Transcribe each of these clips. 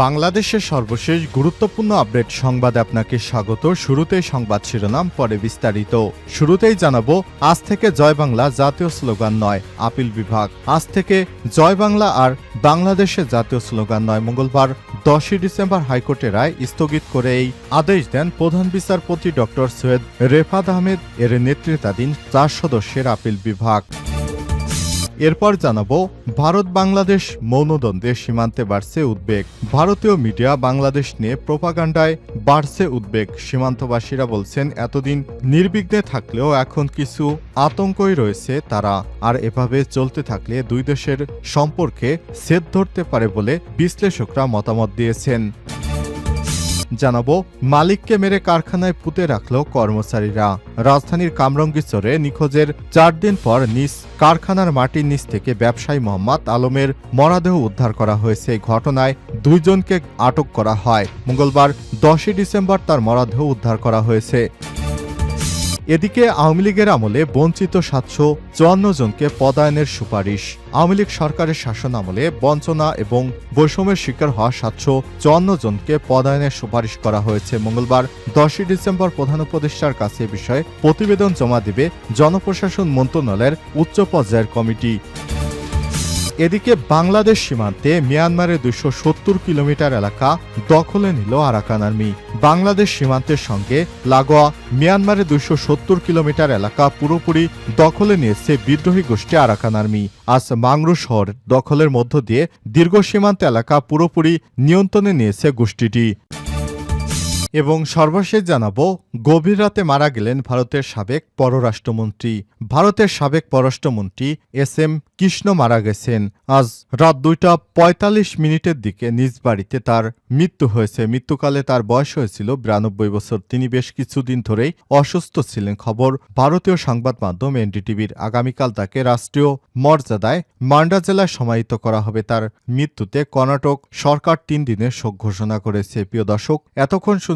বাংলাদেশের সর্বশেষ গুরুত্বপূর্ণ আপডেট সংবাদে আপনাকে স্বাগত। শুরুতেই সংবাদ শিরোনাম, পরে বিস্তারিত। শুরুতেই জানাব, আজ থেকে জয় বাংলা জাতীয় স্লোগান নয়, আপিল বিভাগ। আজ থেকে জয় বাংলা আর বাংলাদেশের জাতীয় স্লোগান নয়। মঙ্গলবার, দশই ডিসেম্বর হাইকোর্টের রায় স্থগিত করে এই আদেশ দেন প্রধান বিচারপতি ডক্টর সৈয়দ রেফাত আহমেদ। এর নেতৃত্বাধীন চার সদস্যের আপিল বিভাগ। এরপর জানাব, ভারত বাংলাদেশ মৌনদ্বন্দ্বে সীমান্তে বাড়ছে উদ্বেগ। ভারতীয় মিডিয়া বাংলাদেশ নিয়ে প্রোপাগান্ডায় বাড়ছে উদ্বেগ। সীমান্তবাসীরা বলছেন, এতদিন নির্বিঘ্নে থাকলেও এখন কিছু আতঙ্কই রয়েছে তারা। আর এভাবে চলতে থাকলে দুই দেশের সম্পর্কে সেদ ধরতে পারে বলে বিশ্লেষকরা মতামত দিয়েছেন। জানাব, মালিককে মেরে কারখানায় পুঁতে রাখল কর্মচারীরা। রাজধানীর কামরঙ্গীচরে নিখোঁজের চার দিন পর নিজ কারখানার মাটির নিচ থেকে ব্যবসায়ী মোহাম্মদ আলমের মরাদেহ উদ্ধার করা হয়েছে। ঘটনায় দুইজনকে আটক করা হয়। মঙ্গলবার দশই ডিসেম্বর তার মরাদেহ উদ্ধার করা হয়েছে। এদিকে আওয়ামী লীগের আমলে বঞ্চিত সাতশো চুয়ান্ন জনকে পদায়নের সুপারিশ। আওয়ামী লীগ সরকারের শাসন আমলে বঞ্চনা এবং বৈষম্যের শিকার হওয়া সাতশো চুয়ান্ন জনকে পদায়নের সুপারিশ করা হয়েছে। মঙ্গলবার দশই ডিসেম্বর প্রধান উপদেষ্টার কাছে বিষয়ে প্রতিবেদন জমা দেবে জনপ্রশাসন মন্ত্রণালয়ের উচ্চ পর্যায়ের কমিটি। এদিকে বাংলাদেশ সীমান্তে মিয়ানমারের দুশো সত্তর কিলোমিটার এলাকা দখলে নিল আরাকান আর্মি। বাংলাদেশ সীমান্তের সঙ্গে লাগোয়া মিয়ানমারের দুশো সত্তর কিলোমিটার এলাকা পুরোপুরি দখলে নিয়েছে বিদ্রোহী গোষ্ঠী আরাকান আর্মি। আজ মাংরু শহর দখলের মধ্য দিয়ে দীর্ঘ সীমান্ত এলাকা পুরোপুরি নিয়ন্ত্রণে নিয়েছে গোষ্ঠীটি। এবং সর্বশেষ জানাব, গভীর রাতে মারা গেলেন ভারতের সাবেক পররাষ্ট্রমন্ত্রী। ভারতের সাবেক পররাষ্ট্রমন্ত্রী এস এম কৃষ্ণ মারা গেছেন। আজ রাত দুইটা পঁয়তাল্লিশ মিনিটের দিকে নিজ বাড়িতে তার মৃত্যু হয়েছে। মৃত্যুকালে তার বয়স হয়েছিল বিরানব্বই বছর। তিনি বেশ কিছুদিন ধরেই অসুস্থ ছিলেন। খবর ভারতীয় সংবাদ মাধ্যম এনডিটিভির। আগামীকাল তাকে রাষ্ট্রীয় মর্যাদায় মান্ডা জেলায় সমাহিত করা হবে। তার মৃত্যুতে কর্ণাটক সরকার তিন দিনের শোক ঘোষণা করেছে। প্রিয় দর্শক, এতক্ষণ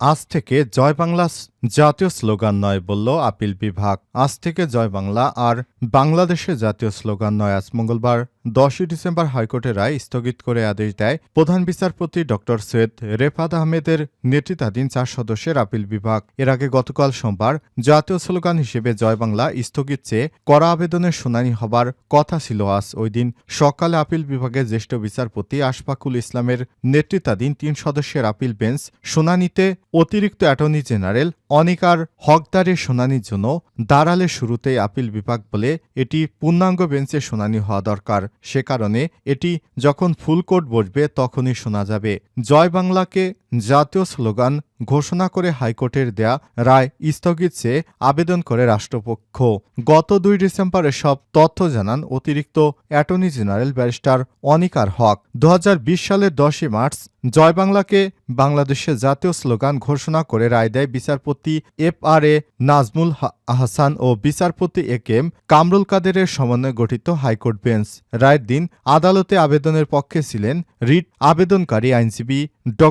আজ থেকে জয় বাংলা জাতীয় স্লোগান নয় বলল আপিল বিভাগ। আজ থেকে জয় বাংলা আর বাংলাদেশে জাতীয় স্লোগান নয়, আজ মঙ্গলবার। দশই ডিসেম্বর হাইকোর্টের রায় স্থগিত করে আদেশ দেয় প্রধান বিচারপতি ড. সৈয়দ রেফাত আহমেদের নেতৃত্বাধীন চার সদস্যের আপিল বিভাগ। এর আগে গতকাল সোমবার জাতীয় স্লোগান হিসেবে জয় বাংলা স্থগিত চেয়ে করা আবেদনের শুনানি হবার কথা ছিল আজ। ওই দিন সকালে আপিল বিভাগের জ্যেষ্ঠ বিচারপতি আশফাকুল ইসলামের নেতৃত্বাধীন তিন সদস্যের আপিল বেঞ্চ শুনানিতে অতিরিক্ত অ্যাটর্নি জেনারেল অনিকার হকদারের শুনানির জন্য দাঁড়ালে শুরুতেই আপিল বিভাগ বলে এটি পূর্ণাঙ্গ বেঞ্চে শুনানি হওয়া দরকার। সে কারণে এটি যখন ফুলকোট বসবে তখনই শোনা যাবে। জয় বাংলাকে জাতীয় স্লোগান ঘোষণা করে হাইকোর্টের দেয়া রায় স্থগিত চেয়ে আবেদন করে রাষ্ট্রপক্ষ। গত দুই ডিসেম্বর এসব তথ্য জানান অতিরিক্ত attorney general barrister Anikar Haque. দু হাজার বিশ সালের দশই মার্চ জয় বাংলাকে বাংলাদেশের জাতীয় স্লোগান ঘোষণা করে রায় দেয় বিচারপতি F R A Nazmul Ahsan ও বিচারপতি এ কেম কামরুল কাদেরের সমন্বয়ে গঠিত হাইকোর্ট বেঞ্চ। রায়ের দিন আদালতে আবেদনের পক্ষে ছিলেন রিট আবেদনকারী আইনজীবী ড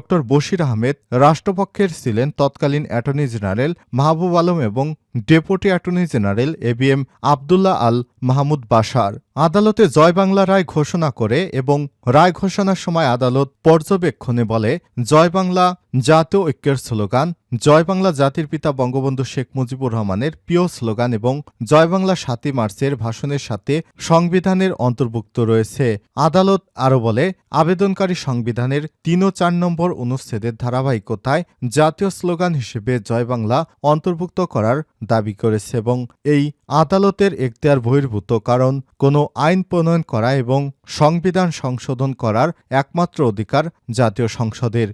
বশির আহমেদ রাষ্ট্রপক্ষের ছিলেন তৎকালীন অ্যাটর্নি জেনারেল মাহবুব আলম এবং deputy attorney general A B M Abdullah Al Mahmud Bashar আদালতে জয় বাংলা রায় ঘোষণা করে এবং রায় ঘোষণার সময় আদালত পর্যবেক্ষণে বলে, জয় বাংলা জাতীয় ঐক্যের স্লোগান, জয় বাংলা জাতির পিতা বঙ্গবন্ধু শেখ মুজিবুর রহমানের প্রিয় স্লোগান এবং জয় বাংলা সাতই মার্চের ভাষণের সাথে সংবিধানের অন্তর্ভুক্ত রয়েছে। আদালত আরও বলে, আবেদনকারী সংবিধানের তিন ও চার নম্বর অনুচ্ছেদের ধারাবাহিকতায় জাতীয় স্লোগান হিসেবে জয় বাংলা অন্তর্ভুক্ত করার দাবি করেছে এবং এই আদালতের এখতিয়ার বহির্ভূত কারণ কোনো আইন প্রণয়ন করা এবং সংবিধান সংশোধন করার একমাত্র অধিকার জাতীয় সংসদের।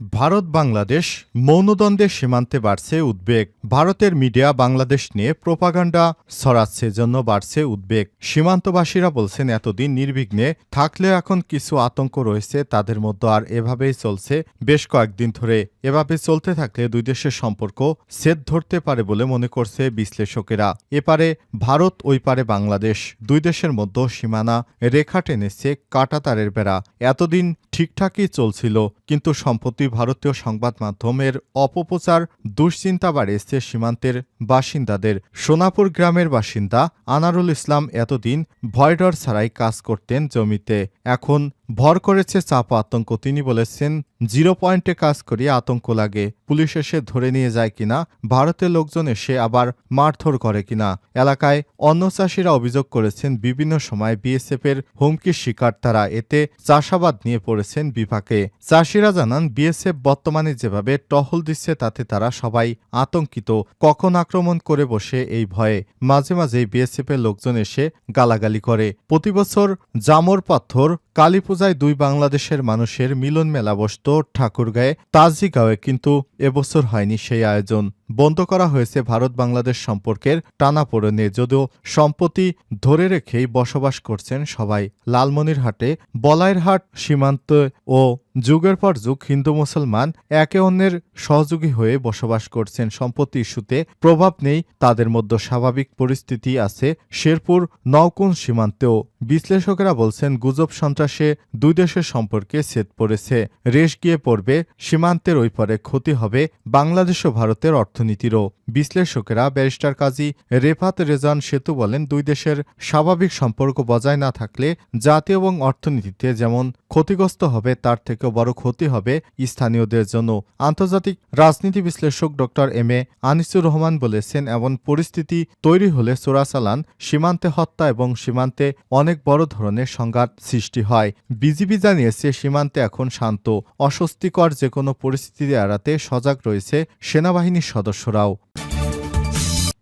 ভারত বাংলাদেশ মৌনদ্বন্দ্বের সীমান্তে বাড়ছে উদ্বেগ। ভারতের মিডিয়া বাংলাদেশ নিয়ে প্রোপাগান্ডা ছড়াচ্ছে জন্য বাড়ছে উদ্বেগ। সীমান্তবাসীরা বলছেন, এতদিন নির্বিঘ্নে থাকলেও এখন কিছু আতঙ্ক রয়েছে, তাদের মধ্যে আর এভাবেই চলছে। বেশ কয়েকদিন ধরে এভাবে চলতে থাকলে দুই দেশের সম্পর্ক সেদ ধরতে পারে বলে মনে করছে বিশ্লেষকেরা। এপারে ভারত ওই পারে বাংলাদেশ। দুই দেশের মধ্যে সীমানা রেখা টেনেছে কাটাতারের বেড়া। এতদিন ঠিকঠাকই চলছিল, কিন্তু সম্প্রতি ভারতীয় সংবাদ মাধ্যমের অপপ্রচার দুশ্চিন্তা বাড়িয়েছে সীমান্তের বাসিন্দাদের। সোনাপুর গ্রামের বাসিন্দা আনারুল ইসলাম এতদিন ভয়ডর ছাড়াই কাজ করতেন জমিতে, এখন ভর করেছে চাপ আতঙ্ক। তিনি বলেছেন, জিরো পয়েন্টে কাজ করি আতঙ্ক লাগে। পুলিশ এসে ধরে নিয়ে যায় কিনা, ভারতের লোকজন এসে আবার মারধর করে কিনা। এলাকায় অন্য চাষিরা অভিযোগ করেছেন, বিভিন্ন সময় বিএসএফের হুমকির শিকার তারা। এতে চাষাবাদ নিয়ে পড়েছেন বিপাকে। চাষিরা জানান, বিএসএফ বর্তমানে যেভাবে টহল দিচ্ছে, তাতে তারা সবাই আতঙ্কিত। কখন আক্রমণ করে বসে এই ভয়ে। মাঝে মাঝেই বিএসএফের লোকজন এসে গালাগালি করে। প্রতিবছর জামর পাথর কালী পূজায় দুই বাংলাদেশের মানুষের মিলন মেলা বসত ঠাকুরগাঁয়ে তাজিগাঁওয়ে কিন্তু এবছর হয়নি সেই আয়োজন। বন্ধ করা হয়েছে ভারত বাংলাদেশ সম্পর্কের টানাপোড়েনে যদিও সম্পত্তি ধরে রেখেই বসবাস করছেন সবাই। লালমনিরহাটে বলাইরহাট সীমান্ত ও যুগের পর যুগ হিন্দু মুসলমান একে অন্যের সহযোগী হয়ে বসবাস করছেন। সম্পত্তি ইস্যুতে প্রভাব নেই, তাদের মধ্যে স্বাভাবিক পরিস্থিতি আছে শেরপুর নওকুন সীমান্তেও। বিশ্লেষকেরা বলছেন, গুজব সন্ত্রাসে দুই দেশের সম্পর্কে সেদ পড়েছে। রেশ গিয়ে পড়বে, সীমান্তের ওই পারে ক্ষতি হবে বাংলাদেশ ও ভারতের অর্থনীতিরও বিশ্লেষকেরা ব্যারিস্টার কাজী রেফাত রেজান সেতু বলেন, দুই দেশের স্বাভাবিক সম্পর্ক বজায় না থাকলে জাতীয় এবং অর্থনীতিতে যেমন ক্ষতিগ্রস্ত হবে, তার থেকেও বড় ক্ষতি হবে স্থানীয়দের জন্য। আন্তর্জাতিক রাজনীতি বিশ্লেষক ড. এম. এ. আনিসুর রহমান বলেছেন, এমন পরিস্থিতি তৈরি হলে চোরাচালান, সীমান্তে হত্যা এবং সীমান্তে অনেক বড় ধরনের সংঘাত সৃষ্টি হয়। বিজিবি জানিয়েছে, সীমান্তে এখন শান্ত, অস্বস্তিকর যে কোনো পরিস্থিতি এড়াতে সজাগ রয়েছে সেনাবাহিনীর সদস্যরাও।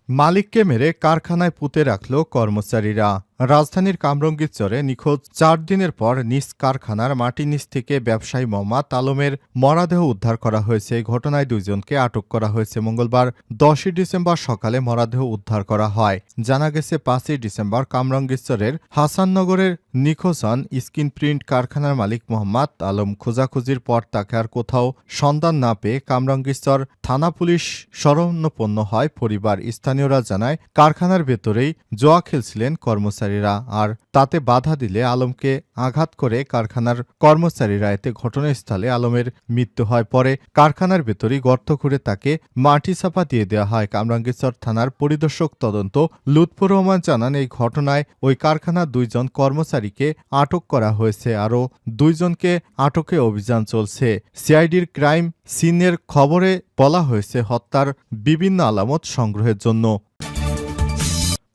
মালিককে মেরে কারখানায় পুঁতে রাখল কর্মচারীরা। রাজধানীর কামরঙ্গীর চরে নিখোঁজ চার দিনের পর নিজ কারখানার মাটির নিচ থেকে ব্যবসায়ী মোহাম্মদ আলমের মরাদেহ উদ্ধার করা হয়েছে। ঘটনায় দুইজনকে আটক করা হয়েছে। মঙ্গলবার দশই ডিসেম্বর সকালে মরাদেহ উদ্ধার করা হয়। জানা গেছে, পাঁচই ডিসেম্বর কামরঙ্গীরচরের হাসাননগরের নিখোঁজ হন স্ক্রিন প্রিন্ট কারখানার মালিক মোহাম্মদ আলম। খোঁজাখুঁজির পর তাকে আর কোথাও সন্ধান না পেয়ে কামরঙ্গীরচর থানা পুলিশ শরণাপন্ন হয়। পরিবার স্থানীয়রা জানায়, কারখানার ভেতরেই জোয়া খেলছিলেন কর্মচারী। কর্মচারীরা আর তাতে বাধা দিলে আলমকে আঘাত করে কারখানার কর্মচারীরা। এতে ঘটনাস্থলে আলমের মৃত্যু হয়। পরে কারখানার ভেতরেই গর্ত খুঁড়ে তাকে মাটি চাপা দিয়ে দেওয়া হয়। কামরাঙ্গীরচর থানার পরিদর্শক তদন্ত লুৎফুর রহমান জানান, এই ঘটনায় ওই কারখানার দুইজন কর্মচারীকে আটক করা হয়েছে। আরও দুইজনকে আটকে অভিযান চলছে। সিআইডির ক্রাইম সিনের খবরে বলা হয়েছে, হত্যার বিভিন্ন আলামত সংগ্রহের জন্য।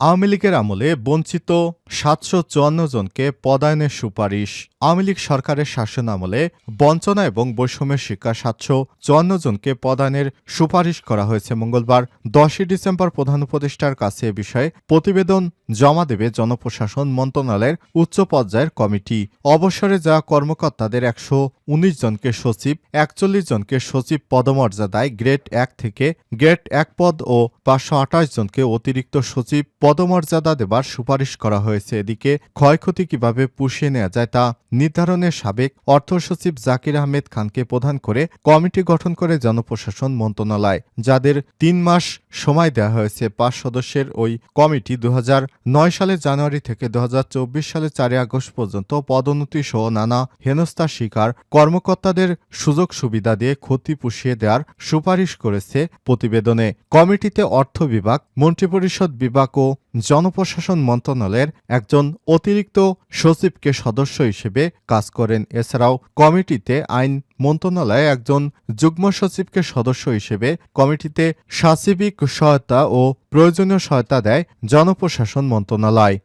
আওয়ামী লীগের আমলে বঞ্চিত সাতশো চুয়ান্ন জনকে পদায়নের সুপারিশ আওয়ামী লীগ সরকারের শাসন আমলে বঞ্চনা এবং বৈষম্যের শিকার সাতশো চুয়ান্ন জনকে পদায়নের সুপারিশ করা হয়েছে মঙ্গলবার, দশই ডিসেম্বর প্রধান উপদেষ্টার কাছে এ বিষয়ে প্রতিবেদন জমা দেবে জনপ্রশাসন মন্ত্রণালয়ের উচ্চ পর্যায়ের কমিটি। অবসরে যাওয়া কর্মকর্তাদের একশো উনিশ জনকে সচিব, একচল্লিশ জনকে সচিব পদমর্যাদায় গ্রেড এক থেকে গ্রেড এক পদ ও পাঁচশো আঠাশ জনকে অতিরিক্ত সচিব পদমর্যাদা দেবার সুপারিশ করা হয়েছে। এদিকে ক্ষয়ক্ষতি কীভাবে পুষিয়ে নেওয়া যায় তা নির্ধারণের সাবেক অর্থ সচিব জাকির আহমেদ খানকে প্রধান করে কমিটি গঠন করে জনপ্রশাসন মন্ত্রণালয়, যাদের তিন মাস সময় দেওয়া হয়েছে। পাঁচ সদস্যের ওই কমিটি দু নয় সালের জানুয়ারি থেকে দু হাজার চব্বিশ সালে চারই আগস্ট পর্যন্ত পদোন্নতি সহ নানা হেনস্থার শিকার কর্মকর্তাদের সুযোগ সুবিধা দিয়ে ক্ষতি পুষিয়ে দেওয়ার সুপারিশ করেছে প্রতিবেদনে। কমিটিতে অর্থ বিভাগ, মন্ত্রিপরিষদ বিভাগ ও জনপ্রশাসন মন্ত্রণালয়ের একজন অতিরিক্ত সচিবকে সদস্য হিসেবে কাজ করেন। এছাড়াও কমিটিতে আইন মন্ত্রণালয়ে একজন যুগ্ম সচিবকে সদস্য হিসেবে কমিটিতে সাচিবিক সহায়তা ও প্রয়োজনীয় সহায়তা দেয় জনপ্রশাসন মন্ত্রণালয়।